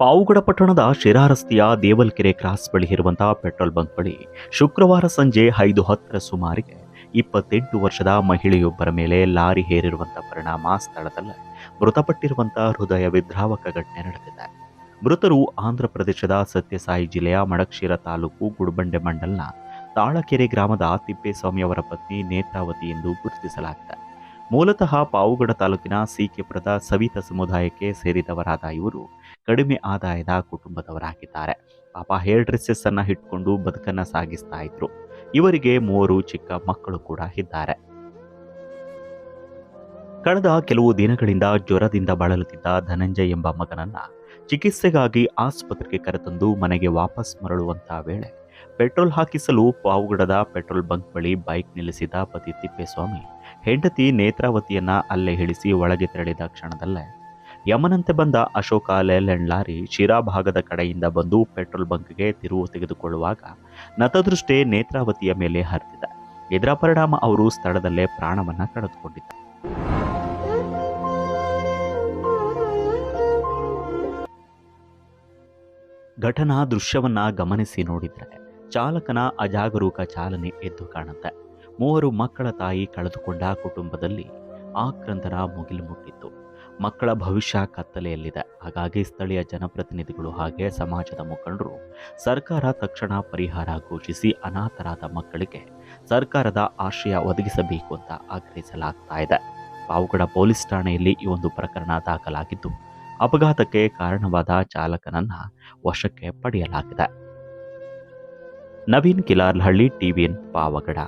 ಪಾವುಗಡ ಪಟ್ಟಣದ ಶಿರಾ ರಸ್ತೆಯ ದೇವಲ್ಕೆರೆ ಕ್ರಾಸ್ ಬಳಿ ಇರುವಂತಹ ಪೆಟ್ರೋಲ್ ಬಂಕ್ ಬಳಿ ಶುಕ್ರವಾರ ಸಂಜೆ ಐದು ಹತ್ತರ ಸುಮಾರಿಗೆ ಇಪ್ಪತ್ತೆಂಟು ವರ್ಷದ ಮಹಿಳೆಯೊಬ್ಬರ ಮೇಲೆ ಲಾರಿ ಹೇರಿರುವಂತಹ ಪರಿಣಾಮ ಸ್ಥಳದಲ್ಲೇ ಮೃತಪಟ್ಟಿರುವಂತಹ ಹೃದಯ ವಿದ್ರಾವಕ ಘಟನೆ ನಡೆದಿದೆ. ಮೃತರು ಆಂಧ್ರ ಪ್ರದೇಶದ ಸತ್ಯಸಾಯಿ ಜಿಲ್ಲೆಯ ಮಡಕ್ಷೀರ ತಾಲೂಕು ಗುಡ್ಬಂಡೆ ಮಂಡಲ್ನ ತಾಳಕೆರೆ ಗ್ರಾಮದ ತಿಪ್ಪೇಸ್ವಾಮಿ ಅವರ ಪತ್ನಿ ನೇತ್ರಾವತಿ ಎಂದು ಗುರುತಿಸಲಾಗಿದೆ. ಮೂಲತಃ ಪಾವುಗಡ ತಾಲೂಕಿನ ಸಿಕೆಪುರದ ಸವಿತ ಸಮುದಾಯಕ್ಕೆ ಸೇರಿದವರಾದ ಇವರು ಕಡಿಮೆ ಆದಾಯದ ಕುಟುಂಬದವರಾಗಿದ್ದಾರೆ. ಪಾಪ ಹೇರ್ ಡ್ರೆಸ್ಸಸ್ ಅನ್ನ ಇಟ್ಕೊಂಡು ಬದುಕನ್ನ ಸಾಗಿಸ್ತಾ ಇದ್ರು. ಇವರಿಗೆ ಮೂವರು ಚಿಕ್ಕ ಮಕ್ಕಳು ಕೂಡ ಇದ್ದಾರೆ. ಕಳೆದ ಕೆಲವು ದಿನಗಳಿಂದ ಜ್ವರದಿಂದ ಬಳಲುತ್ತಿದ್ದ ಧನಂಜಯ್ ಎಂಬ ಮಗನನ್ನ ಚಿಕಿತ್ಸೆಗಾಗಿ ಆಸ್ಪತ್ರೆಗೆ ಕರೆತಂದು ಮನೆಗೆ ವಾಪಸ್ ಮರಳುವಂತಹ ವೇಳೆ ಪೆಟ್ರೋಲ್ ಹಾಕಿಸಲು ಪಾವುಗಡದ ಪೆಟ್ರೋಲ್ ಬಂಕ್ ಬಳಿ ಬೈಕ್ ನಿಲ್ಲಿಸಿದ ಪತಿ ತಿಪ್ಪೇಸ್ವಾಮಿ ಹೆಂಡತಿ ನೇತ್ರಾವತಿಯನ್ನ ಅಲ್ಲೇ ಇಳಿಸಿ ಒಳಗೆ ತೆರಳಿದ ಕ್ಷಣದಲ್ಲೇ ಯಮನಂತೆ ಬಂದ ಅಶೋಕ ಲೇಲ್ಯಾಂಡ್ ಲಾರಿ ಶಿರಾ ಭಾಗದ ಕಡೆಯಿಂದ ಬಂದು ಪೆಟ್ರೋಲ್ ಬಂಕ್ಗೆ ತಿರುವು ತೆಗೆದುಕೊಳ್ಳುವಾಗ ನತದೃಷ್ಟೇ ನೇತ್ರಾವತಿಯ ಮೇಲೆ ಹರಿದಿದೆ ಇದರ ಪರಿಣಾಮ ಅವರು ಸ್ಥಳದಲ್ಲೇ ಪ್ರಾಣವನ್ನ ಕಳೆದುಕೊಂಡಿದ್ದಾರೆ ಘಟನಾ ದೃಶ್ಯವನ್ನ ಗಮನಿಸಿ ನೋಡಿದರೆ ಚಾಲಕನ ಅಜಾಗರೂಕ ಚಾಲನೆ ಎದ್ದು ಕಾಣುತ್ತೆ. ಮೂವರು ಮಕ್ಕಳ ತಾಯಿ ಕಳೆದುಕೊಂಡ ಕುಟುಂಬದಲ್ಲಿ ಆಕ್ರಂದನ ಮುಗಿಲು ಮುಟ್ಟಿತ್ತು. ಮಕ್ಕಳ ಭವಿಷ್ಯ ಕತ್ತಲೆಯಲ್ಲಿದೆ. ಹಾಗಾಗಿ ಸ್ಥಳೀಯ ಜನಪ್ರತಿನಿಧಿಗಳು ಹಾಗೆ ಸಮಾಜದ ಮುಖಂಡರು ಸರ್ಕಾರ ತಕ್ಷಣ ಪರಿಹಾರ ಘೋಷಿಸಿ ಅನಾಥರಾದ ಮಕ್ಕಳಿಗೆ ಸರ್ಕಾರದ ಆಶ್ರಯ ಒದಗಿಸಬೇಕು ಅಂತ ಆಗ್ರಹಿಸಲಾಗ್ತಾ ಇದೆ. ಪಾವಗಡ ಪೊಲೀಸ್ ಠಾಣೆಯಲ್ಲಿ ಈ ಒಂದು ಪ್ರಕರಣ ದಾಖಲಾಗಿದ್ದು, ಅಪಘಾತಕ್ಕೆ ಕಾರಣವಾದ ಚಾಲಕನನ್ನು ವಶಕ್ಕೆ ಪಡೆಯಲಾಗಿದೆ. ನವೀನ್ ಕಿಲಾರ್ಹಳ್ಳಿ, ಟಿವಿಎನ್, ಪಾವಗಡ.